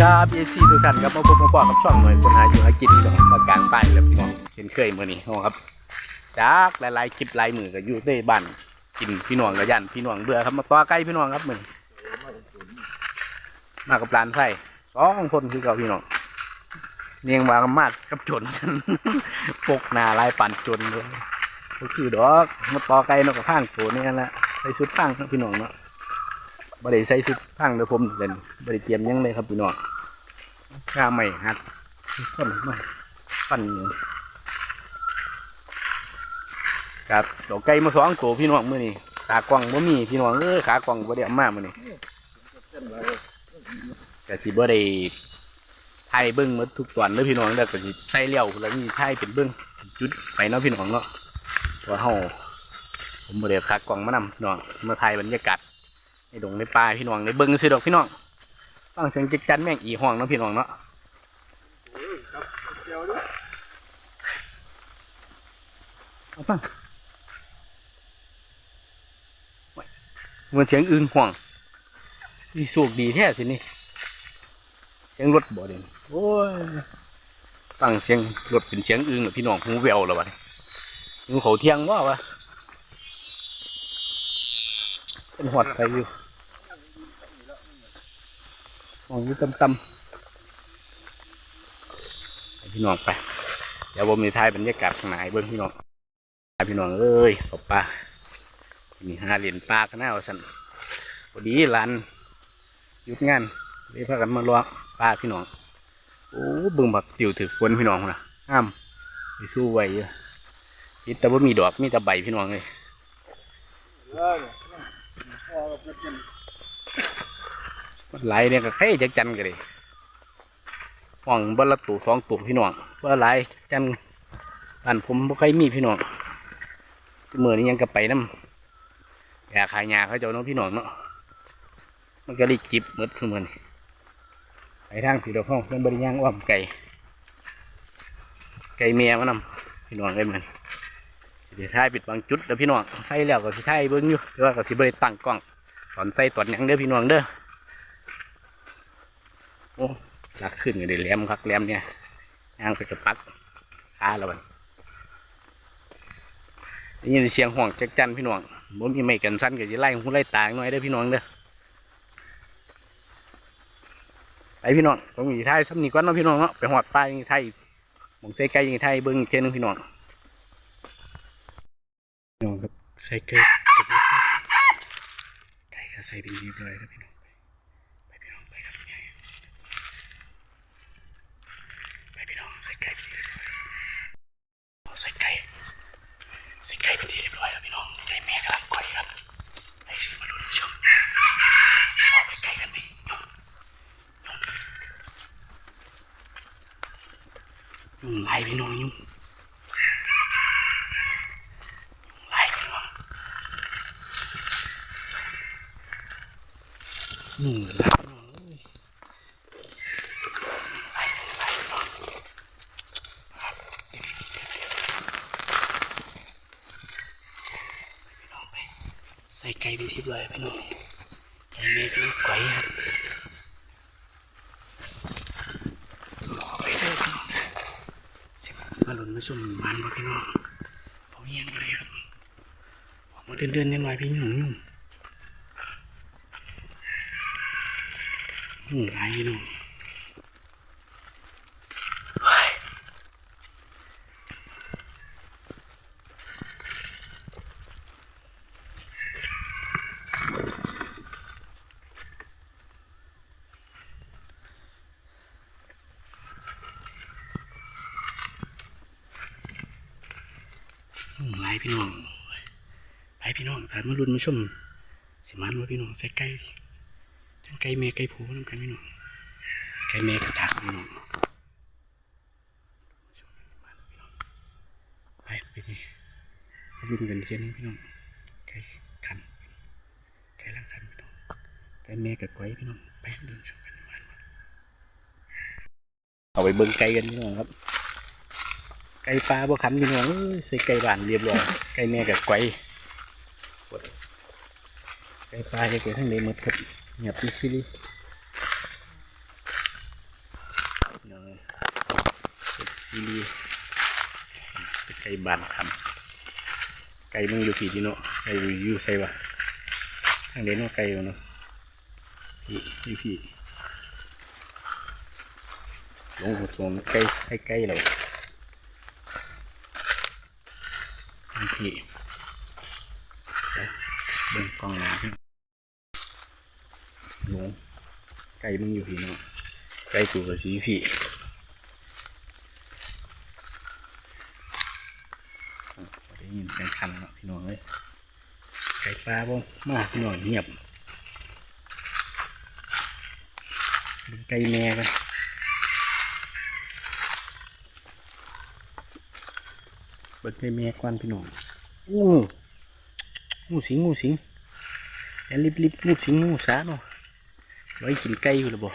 ครับเอซีทุกท่านครับมาพบมาปอกับช่องหน่วยคนหาอยู่หากินพี่น้องมากลางป้ายแล้วพี่น้องเช่นเคยมื่อนี้น้อครับจากหลายๆคลิปหลายมือก็อยู่ในบ้านกินพี่น้องกับยันพี่น้องเบื่อครับมาต่อใกล้พี่น้องครับมือนี้มากับปลานไส้สองคนคือเก่าพี่น้องเนียงมามากกับจนปกหนาลายปั่นจนเลยก็คือดอกมาต่อไกลเนกกับข้างโถนี่นั่นแหละใส่ชุดข้างพี่น้องเนาะ บริใส่ชุดข้างเดี๋ยวผมเล่นบริเตรียมยังเลยครับพี่น้องข้าไม่หัดฟันไม่ฟันอยู่ครับดอกไก่มาสองตัวพี่น้องมื้อนี้ขากว้างบ่มีพี่น้องเอ้ยขากว้างบ่ได้เอามามื้อนี้แต่สิบ่ได้ไทยเบิ้งมดทุกตอนเด้อพี่น้องแล้วก็สิใส่เลี้ยวแล้วมีไทยเป็นเบิ้งจุดไปเนาะพี่น้องเนาะเพราเฮาผมบ่ได้ขากว้างมานำพี่น้องมาถ่ายบรรยากาศ ในดงในป่าพี่น้องในเบิ้งซื้อดอกพี่น้องฟังเสียงจิกจันแม่งอีห้องเนาะพี่น้องเนาะเอาฟังโอ้ยเหมือนเสียงอึงห้องนี่สูกดีแท้สินี่เสียงรถบ่เด่นโอ้ยฟังเสียงรถเป็นเสียงอึงเหรอพี่น้องหูแววแล้ววะนี่หูเขาเที่ยงว่าวะ เป็นหอดไปอยู่มองอยู่ต่ำๆให้พี่น้องไป เดี๋ยวผมมีท้ายบรรยากาศข้างในเบิ้งพี่น้องพี่น้องเอ้ยตบปลามีห้าเหรียญปลากันแน่สันพอดีร้านหยุดงานเลยพากันมาลวกปลาพี่น้องโอ้บิ่งบักติวถือฝนพี่น้องนะห้ามไปสู้ไว้เยอะแต่ว่ามีดอกมีแต่ใบพี่น้องเลย ไหลเนี่ยก็ใครจักจันกันเลยห้องบัลละตูสองตูพี่น้องว่าไหลจักจันบ้านผมบ่เคยมีพี่น้องเมื่อนี้ยังกระไปน้ำอยากขายยาเขาเจ้าน้องพี่น้องเนาะมันก็รีจิบหมดคือมันไปทางสีดอกห้องยังบริย่างอ้อมไก่ไก่เมียมานนำพี่น้องเลยมัน สิไท้ายปิดบางจุดแล้วพี่น้องใส่แล้วก็สิท้ายเบิ้งอยู่แต่ว่าก็สิบริตั้งกล้องตอนใส่ตอนยังเด้อพี่น้องเด้อโอ้ลักขึ้นก็ได้แหลมคักแหลมเนี่ยย่างไปกระปักขาแล้วมันได้ยินเสียงห่วงจักจันพี่น้องบ่มีไม่กันสั้นก็จะไล่หูไล่ตาหน่อยเด้อพี่น้องเด้อไปพี่น้องผมมีท้ายซ้ำนี่ก่อนเนาะพี่น้องเนาะไปหอดปลาอย่างไทยมองใส่ไก่ยังไทยเบิ้งอีกเทียหนึงพี่น้อง น้องครับใส่ไก่ไก่ก็ใส่เป็นเรียบร้อยครับพี่น้องไปพี่น้องไปครับพี่ใหญ่ไปพี่น้องใส่ไก่เป็นที่เรียบร้อยใส่ไก่ใส่ไก่เป็นที่เรียบร้อยแล้วพี่น้องไก่แม่กำลังก่อยครับไปสิมาดูชมเอาไปไก่กันไหมยงยุ่งไล่พี่น้องยุ่งไล่พี่น้อง นี่ไล่พี่น้องเอ้ยพี่น้องใส่ไก่ไปที่เลยพี่น้องไก่เมฆลูกไก่ครับรอไปเลยพี่น้องมาหลุนมาชุ่มมันบ่พี่น้องผมเงียบเลยครับออกมาเดินเดินๆยังไงพี่หนุ่ม ยุ่งไรพี่น้องเฮ้ยยุ่งไรพี่น้องไปพี่น้องถ่ามาหลุนมาชมสิมันว่าพี่น้องใส่ไก่ทั้ ไก่เมย์ไก่ผูน้ำกันพี่น้องไก่เมย์กระดักพี่น้องไปไปนี่ไปวิ่งกันเทียนพี่น้องไก่ขันไก่ล่างขันพี่น้องไก่เมย์กับไก้พี่น้องไปเดินชมกันวันเอาไปเบิ่งไก่กันพี่น้องครับ ไก่ปลาบ่ขันพี่น้องใส่ไก่บ้านเรียบร้อยไก่แม่กับไก่ไก่ปลาจะเกิดทั้งเลยหมดครับ เงียบซิซิลิน้องเป็นซีรีส์เป็นไก่บานคำไก่มึงอยู่ที่นี่เนาะไก่อยู่ใช่ปะทางเด่นเนาไก่อยู่เนาะพี่พี่พี่ลงหัวสวงไก่ไก่ไก่เลยนี่พี่เบิ่งกล้องหน้า พี่ลงไก่มึงอยู่ที่เนาะไก่กูกับสีพี่ได้ยินเสียงคันเนาะพี่น้องเลยไก่ปลาบ่มากพี่น้องเงียบไก่แม่กันเบิดไก่แม่กวนพี่น้องอู้งูสิงงูสิงแอลิบลิบงูสิงงูสาเนาะ ไว้กินไก่อยู่หรือบ่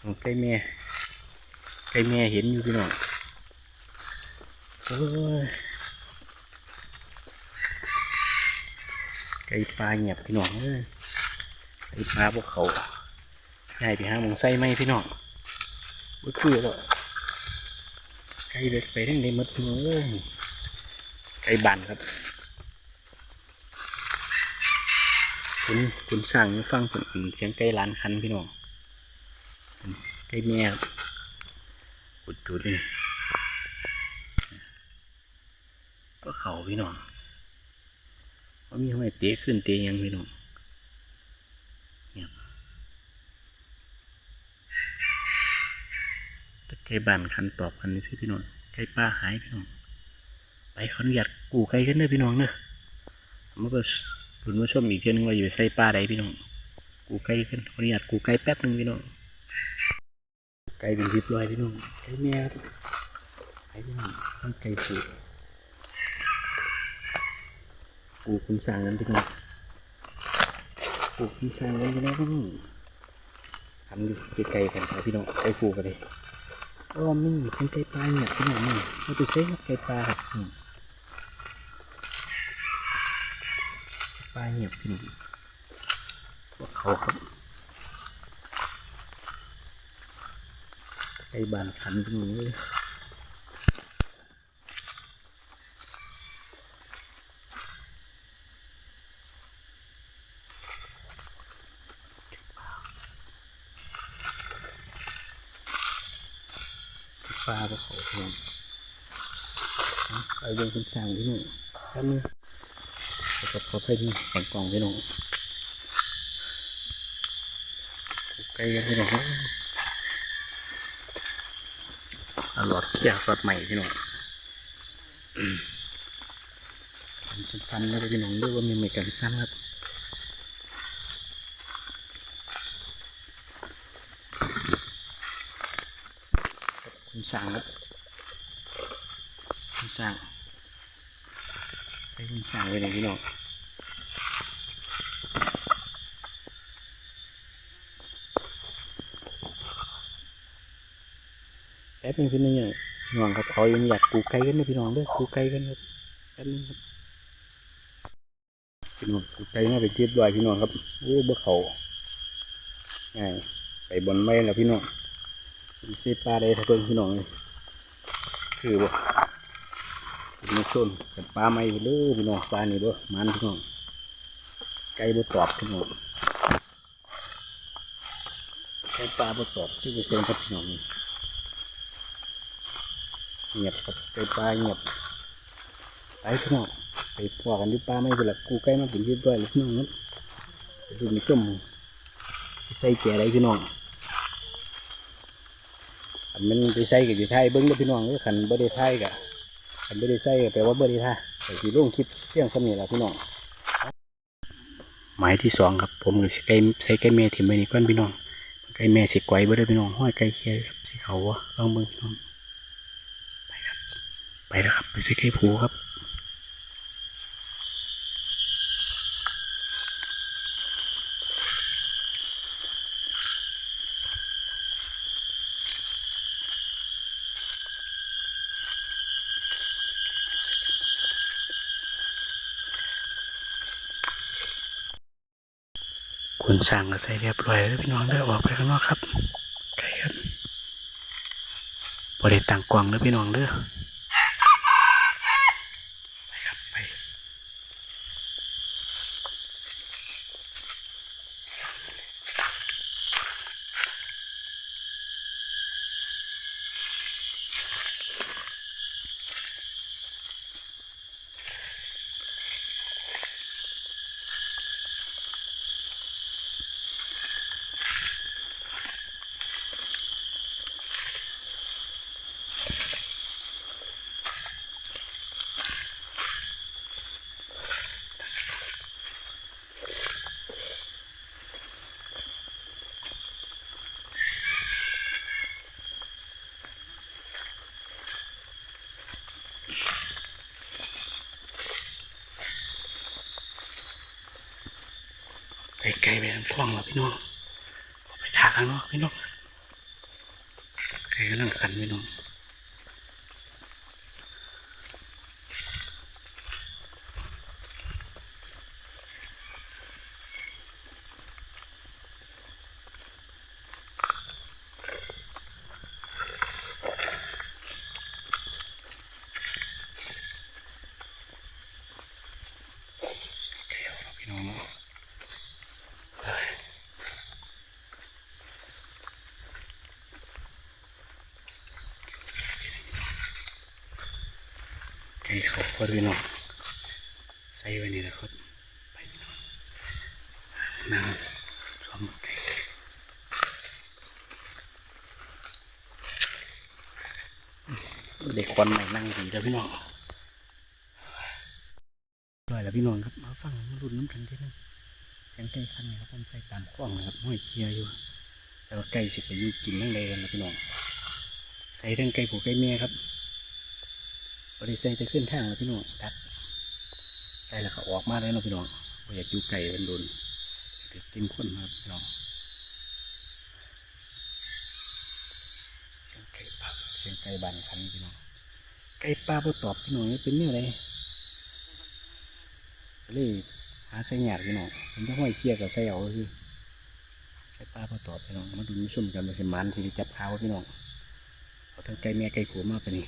โอ้ไก่แม่ไก่แม่เห็นอยู่พี่น้องโอ้ยไก่ปลาเงียบพี่น้องเอ้ยไก่ปลาพวกเขาง่ายไปหามองไส้ไหมพี่น้องบ่คือแล้วไก่เด็กไปทั้งในมดพี่น้องเอ้ยไก่บันครับ คุณคุณสั่งฟังคนอื่นเสียงไก่ล้านคันพี่น้องไก่แม่ครับอุดดูดิก็เขาพี่น้องเขามีห้อยเตะขึ้นเตะยังพี่น้องเนี่ยตะไคร้บานคันตอบกันนี่สิพี่น้องไก่ป้าหายพี่น้องไปขออนุญาตกูไก่กันเด้อพี่น้องเนอะมันก็ คุณผู้ชมอีกเทื่อนึงว่าอยู่ใส่ป้าใดพี่น้อง กูไก่กันขออนุญาตกูไก่แป๊บหนึงพี่น้อง ไก่เป็นริบลอยพี่น้อง ไก่แม่ไก่พี่น้องมันไก่สูตรปูคุณสั่งกันพี่น้องปูคุณสั่งกันพี่น้องทำอยู่ไกลๆกันครับพี่น้องไก่ปูกันเลยอ้อมนี่เป็นไก่ปลาเนี่ยพี่น้องนี่เราไปใช้ไก่ปลาครับอืม ปลาเหียบพี่น้องพวกเขาครับไก่บานขันพี่น้องเลยปลาพวกเขาพี่น้องไปเดินคุณสั่งพี่น้องแป๊บ นึงแล้วก็ขอให้พี่ฝังกล่องพี่น้องไกลกันพี่น้องเอาหลอดเขี้ยหลอดใหม่พี่น้องอืมมันสั้นๆนะพี่น้องเรียกว่ามีเมกันสั้นครับคุณสั่งครับคุณสั่ง ให้คุณสั่งไปเลยพี่น้องแป๊บนึงพี่น้องเนี่ยพี่น้องครับเขายังอยากกูไก่กันนะพี่น้องด้อกูไก่กันครับแป๊บนึงครับพี่น้องกูไก่มาไปเทียบด้วยพี่น้องครับโอ้เบ่เขาง่ายไปบนไม้แล้วพี่น้องสิปลาได้ถ้าเพิ่งพี่น้องเลยคือบ่ มาส้นกับปลาไม่เลยพี่น้องปลานี่ด้วยมันพี่น้องไก่บ่ตอบพี่น้องไก่ปลาบ่ตอบที่จะเซ็นครับพี่น้องเงียบไก่ปลาเงียบไปพี่น้องไปพอกันที่ปลาไม่เป็นหลักกูไก่มาเป็นที่ด้วยพี่น้องครับไปดูมีส้มใส่แก่อะไรพี่น้องมันไปใส่กับอยู่ไทยเบิ้งเด้อพี่น้องเด้อขันบ่ได้ไทยก ไม่ได้ใส่แปลว่าบ่ได้ท่าแต่ที่ลงคลิปเที่ยงสมีแล้วพี่น้องหมายที่สองครับ ผมก็สิไก่ใส่ไก่แม่ถิ่มไปนี่ก่อนพี่น้องไก่แม่สิไกวบ่ได้พี่น้องห้อยไก่เคียครับสิเขาวะลองเบิ่งพี่น้องไปครับ ไปแล้วครับ ไปใส่ไก่ผูครับ สั่งก็ใส่เรียบร้อยแล้วพี่น้องได้ออกไปข้างนอกครับไกลครับบริเวณต่างกวางแล้วพี่น้องเด้อไปครับไป ใส่ไก่ไปทั้งท้องแล้วพี่น้องไปทาข้างนอกพี่น้องไก่กำลังขันพี่น้อง ไก่เอาแล้วพี่น้องเนาะ ไก่เขาก็พี่น้องใส่ไว้นี่นะครับไปพี่น้องนั่งชมไก่ เด็กควันใหม่นั่งดีแล้วพี่น้องด้วยแล้วพี่น้องครับ มาฟังมาลุ้นน้ำกันทีนึงเสียงไก่คันนะครับมันใส่ตามกล้องนะครับห้อยเคียอยู่แต่ว่าไก่สิไปยู่กินนั่งเลยนะพี่น้อง ใส่ทั้งไก่ผูไก่แม่ครับบริเซนจะขึ้นแทางแล้วพี่น้องตัดใส่แล้วก็ออกมาเลยเนาะพี่น้องอยากอยู่ไก่เป็นโดนเดี๋ยวกินคนมาพี่น้องเสียงไก่ปลาเสียงไก่บานคันพี่น้องไก่ปลาบ่ตอบพี่น้องเป็นเนี่อะไรเลยหาใส่หยาดพี่น้องมันจะห้อยเชี่ยกับใส่เอาคือไก่ปลาบ่ตอบพี่น้องมาดูมิชุ่มกันมาเป็นมันที่จับเท้าพี่น้องเอาทั้งไก่แม่ไก่ขัวมาไปนี่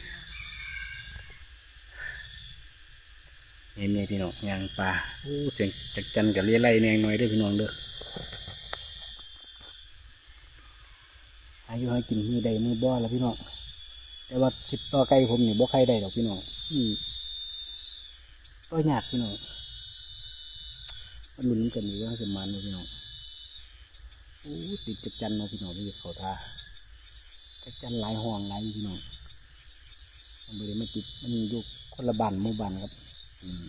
เมียเมียพี่น้องยางปลาโอ้เสียงจักจันกับเลี้ยไล่แนงหน่อยด้อพี่น้องเด้ออายุให้กินมือใดมือบ่แล้วพี่น้อง แต่ว่าติดต่อไก่ผมนี่บ่ใครได้ดอกพี่น้องอืมก็ยากพี่น้องมันลุ้นกันอยู่ว่าจะมันบ่พี่น้องโอ้ติดจักจันเนาะพี่น้องที่เขาท่าจักจันหลายห้องหลายพี่น้องมันบ่ได้มาติดมันอยู่คนละบ้านหมู่บ้านครับอืม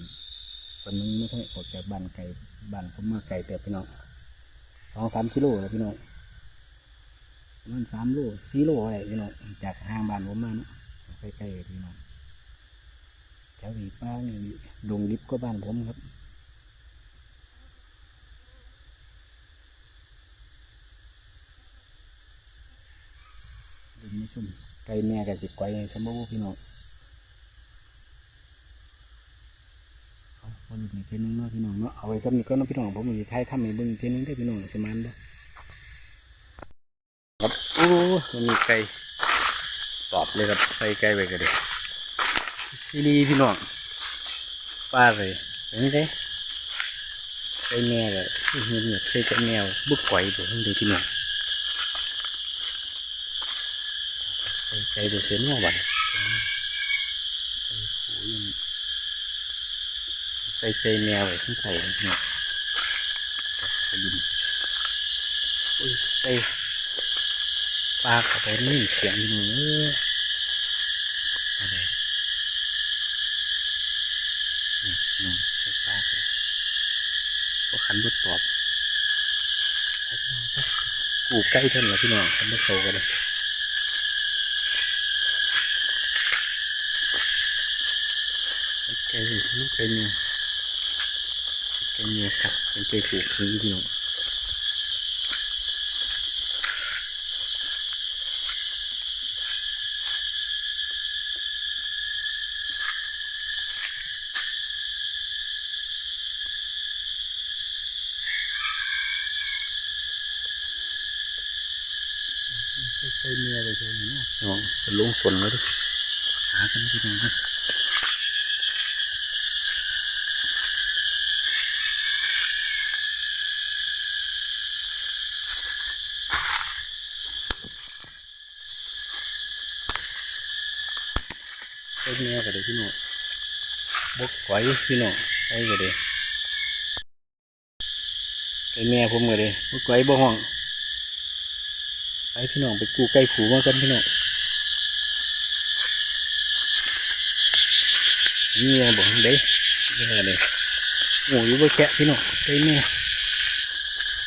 วันนึงไม่ใช่ออกจากบ้านไก่บ้านผมมาไก่แต่พี่น้องสองสามกิโลแล้วพี่น้อง มันสามโลสี่โลอะไรพี่น้องจากห้างบ้านผมมาเนาะใกล้ๆพี่น้องแถววีป้านี่ดงลิฟก็บ้านผมครับดูไม่ชุ่มไก่แม่กับสิบไก่สมบูรณ์พี่น้องเอาคนอีกทีนึงเนาะพี่น้องเนาะเอาไว้สำนึกก็นาะพี่น้องผมมีท้ายทำให้เบิ่งอีกทีนึงได้พี่น้องสมานบ่ครับโอ้ มันมีไก่ตอบเลยครับใส่ไก่ไปกันเลยซีรีพี่น้องป้าเลยเห็นไหมไก่แม่เลยเหียบเหียบใส่ไก่แมวบุกไก่บ่เห็นเลยพี่น้องใส่ไก่ไปเสียเนาะบัดใส่ผูยังใส่ใจแมวไว้ข้างใส่เนี่ยกระดุมอุ้ยใส่ ปลาเขาไปนี่เสียงอยู่เอะไรนี่น้องใส่ปลาเลยก็ขันบดตอบพี่นองซะกูใกล้ท่านแล้วพี่น้องขันบดโตกันเลยใกล้เลยลูกใกล้เนี่ย cái nhà sạch cái cây củ khí nhiều ไป เมียไปเท่านี้นะน้องเป็นลงสนแล้วดิหากันพี่น้องกันไปเมียก็ได้พี่น้องบกไว้พี่น้องไปก็ได้ไปเมียผมก็ได้บกไว้บ่ห้อง ไปพี่น้องไปกู้ไก่ผูมากันพี่น้องนี่บอกเด้นี่ไงเลยโอ้ยบ่แกะพี่น้องไก่แม่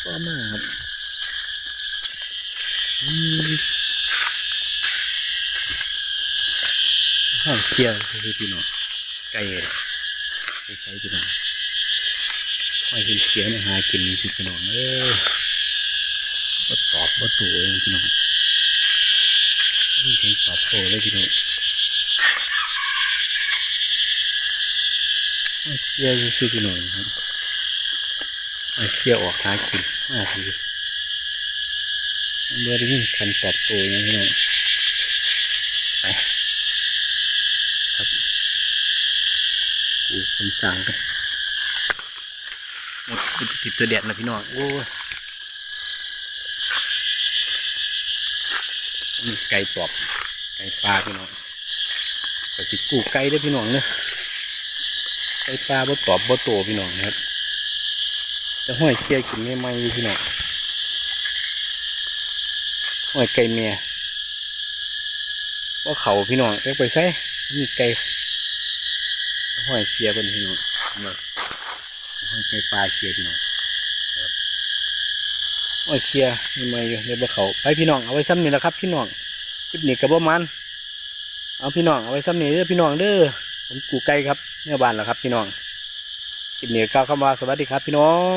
ก็มาครับอืมห้องเคี่ยวคือพี่น้องไก่ไปใส่พี่น้องห้อยเขียวเนี่ยหากินพี่น้องเอ้ ยก็ตอบว่าตัวเองพี่น้องนี่ถึงตอบโตเลยพี่น้องเคลียร์ซื้อพี่น้องครับม่เคลียร์ออกหากินมาทีเมื่อได้ยินคำตอบโตยังพี่น้องไปครับกูคนสั่งกันหมดกูติดตัวเด็ดนะพี่น้องโอ้ย นี่ ไก่ปอบ ไก่ปลาพี่น้องไปสิกูไก่เด้พี่น้องเนอะไก่ปลาบ่ตอบบ่โตพี่น้องนะครับจะห้อยเคียกินไม่ไหมอยู่พี่น้องห้อยไก่เมียว่าเขาพี่น้องไปไปใส่มีไก่ห้อยเคียเป็นพี่น้องมาห้อยไก่ปลาเคียพี่น้อง ห้อยเคียมีไมอยู่เดี๋ยวบ่เขาไปพี่น้องเอาไว้ซ้ำนี่แหละครับ พี่น้องคลิปนี้กับประมันเอาพี่น้องเอาไว้ซ้ำนี่เด้อพี่น้องเด้อผมกูไก่ครับเนื้อบานแล้วครับ พี่น้องคลิปนี้ก้าวเข้ามาสวัสดีครับ พี่น้อง